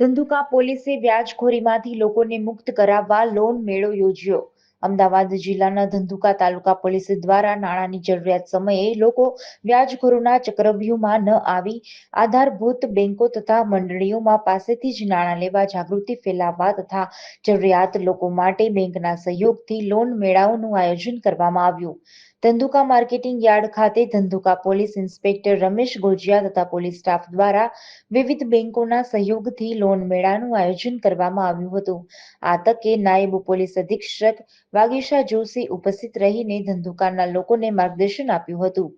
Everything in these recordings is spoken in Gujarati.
ધંધુકા પોલીસે વ્યાજખોરીમાંથી લોકોને મુક્ત કરાવવા લોન મેળો યોજ્યો. અમદાવાદ જિલ્લાના ધંધુકા તાલુકા પોલીસ દ્વારા નાણાંની જરૂરિયાત સમયે લોકો વ્યાજખોરોના ચક્રવ્યૂહમાં ન આવી. આધારભૂત બેંકો તથા મંડળીઓમાં પાસેથી જ નાણાં લેવા જાગૃતિ ફેલાવવા તથા જરૂરિયાત લોકો માટે બેંકના સહયોગથી લોન મેળાઓનું આયોજન કરવામાં આવ્યું. ધંધુકા માર્કેટિંગ યાર્ડ ખાતે ધંધુકા પોલીસ ઇન્સ્પેક્ટર રમેશ ગોજિયા તથા પોલીસ સ્ટાફ દ્વારા વિવિધ બેંકોના સહયોગથી લોન મેળાનું આયોજન કરવામાં આવ્યું હતું. આ તકે નાયબ પોલીસ અધિક્ષક વાગીશા જોશી ઉપસ્થિત રહીને ધંધુકારના લોકોને માર્ગદર્શન આપ્યું હતું.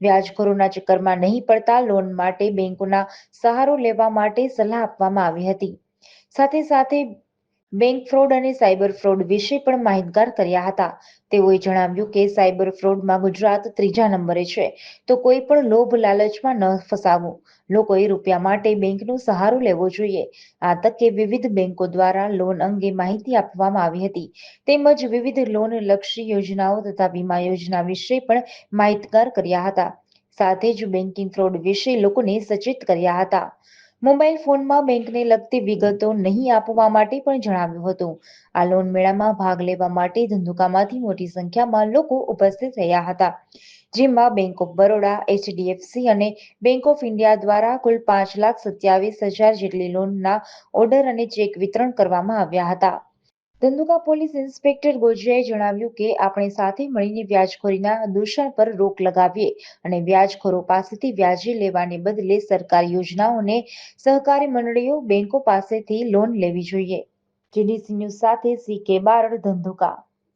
વ્યાજખોરોના ચક્કરમાં નહીં પડતા લોન માટે બેંકોના સહારો લેવા માટે સલાહ આપવામાં આવી હતી. સાથે સાથે બેંક ફ્રોડ અને સાયબર ફ્રોડ વિશે પણ માહિતગાર કર્યા હતા. તેઓએ જણાવ્યું કે સાયબર ફ્રોડમાં ગુજરાત ત્રીજા નંબરે છે. તો કોઈ પણ લોભ લાલચમાં ન ફસાવું. લોકોએ રૂપિયા માટે બેંકનો સહારો લેવો જોઈએ. આ તકે વિવિધ બેંકો દ્વારા લોન અંગે માહિતી આપવામાં આવી હતી. તેમજ વિવિધ લોન લક્ષી યોજનાઓ તથા વીમા યોજના વિશે પણ માહિતગાર કર્યા હતા. સાથે જ બેન્કિંગ ફ્રોડ વિશે લોકોને સચેત કર્યા હતા. મોબાઈલ ફોનમાં બેંકને લગતી વિગતો નહીં આપવા માટે પણ જણાવ્યું હતું. આ લોન મેળામાં ભાગ લેવા માટે ધંધુકામાંથી મોટી સંખ્યામાં લોકો ઉપસ્થિત રહ્યા હતા, જેમાં બેંક ઓફ બરોડા, એચડીએફસી અને બેંક ઓફ ઇન્ડિયા દ્વારા કુલ પાંચ લાખ સત્યાવીસ હજાર જેટલી લોનના ઓર્ડર અને ચેક વિતરણ કરવામાં આવ્યા હતા. ધંધુકા પોલીસ ઇન્સ્પેક્ટર ગોજિયાએ જણાવ્યું કે આપણે સાથે મળીને વ્યાજખોરીના દૂષણ પર રોક લગાવીએ અને વ્યાજખોરો પાસેથી વ્યાજે લેવાને બદલે સરકારી યોજનાઓને સહકારી મંડળીઓ બેંકો પાસેથી લોન લેવી જોઈએ. જીડીસી ન્યૂઝ સાથે સી કે બારડ ધંધુકા.